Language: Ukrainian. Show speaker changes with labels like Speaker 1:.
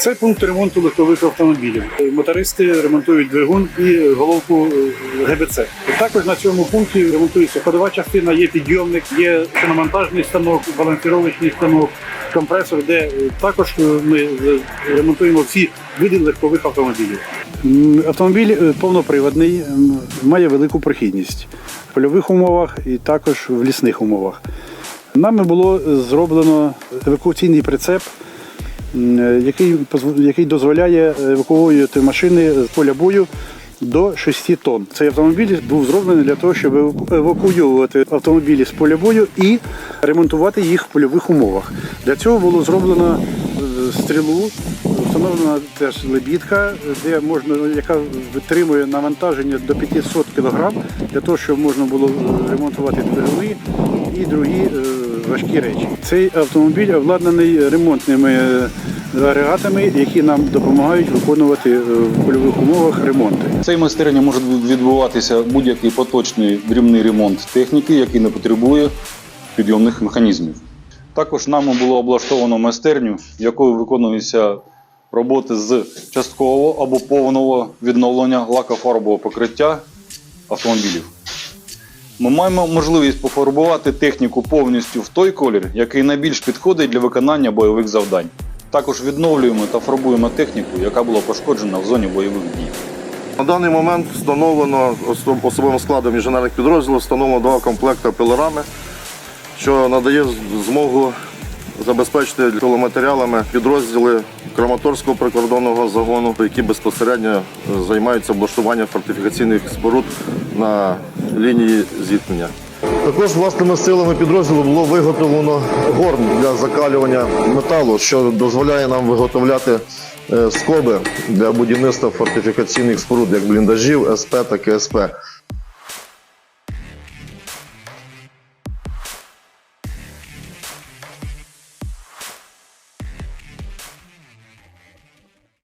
Speaker 1: Це пункт ремонту легкових автомобілів. Мотористи ремонтують двигун і головку е, ГБЦ. Також на цьому пункті ремонтується ходова частина, є підйомник, є шиномонтажний станок, балансировочний станок, компресор, де е, також е, ми ремонтуємо всі види легкових автомобілів. Автомобіль повноприводний, має велику прохідність в польових умовах і також в лісних умовах. Нами було зроблено евакуаційний прицеп, який, який дозволяє евакуювати машини з поля бою до 6 тонн. Цей автомобіль був зроблений для того, щоб евакуювати автомобілі з поля бою і ремонтувати їх в польових умовах. Для цього було зроблено е, стрілу, встановлена теж лебідка, де можна, яка витримує навантаження до 500 кг, для того, щоб можна було е, ремонтувати двигуни і другі е, важкі речі. Цей автомобіль обладнаний ремонтними е, агрегатами, які нам допомагають виконувати е, в польових умовах ремонти.
Speaker 2: В цій майстерні може відбуватися будь-який поточний дрібний ремонт техніки, який не потребує підйомних механізмів. Також нами було облаштовано майстерню, якою виконуються роботи з часткового або повного відновлення лакофарбового покриття автомобілів. Ми маємо можливість пофарбувати техніку повністю в той колір, який найбільш підходить для виконання бойових завдань. Також відновлюємо та фарбуємо техніку, яка була пошкоджена в зоні бойових дій.
Speaker 3: На даний момент встановлено особ- особовим складом інженерних підрозділів встановлено два комплекти пилорами, що надає змогу забезпечити пиломатеріалами підрозділи Краматорського прикордонного загону, які безпосередньо е, займаються облаштуванням фортифікаційних споруд на лінії зіткнення.
Speaker 4: Також власними силами підрозділу було виготовлено горн для закалювання металу, що дозволяє нам виготовляти е, скоби для будівництва фортифікаційних споруд, як бліндажів, СП та КСП.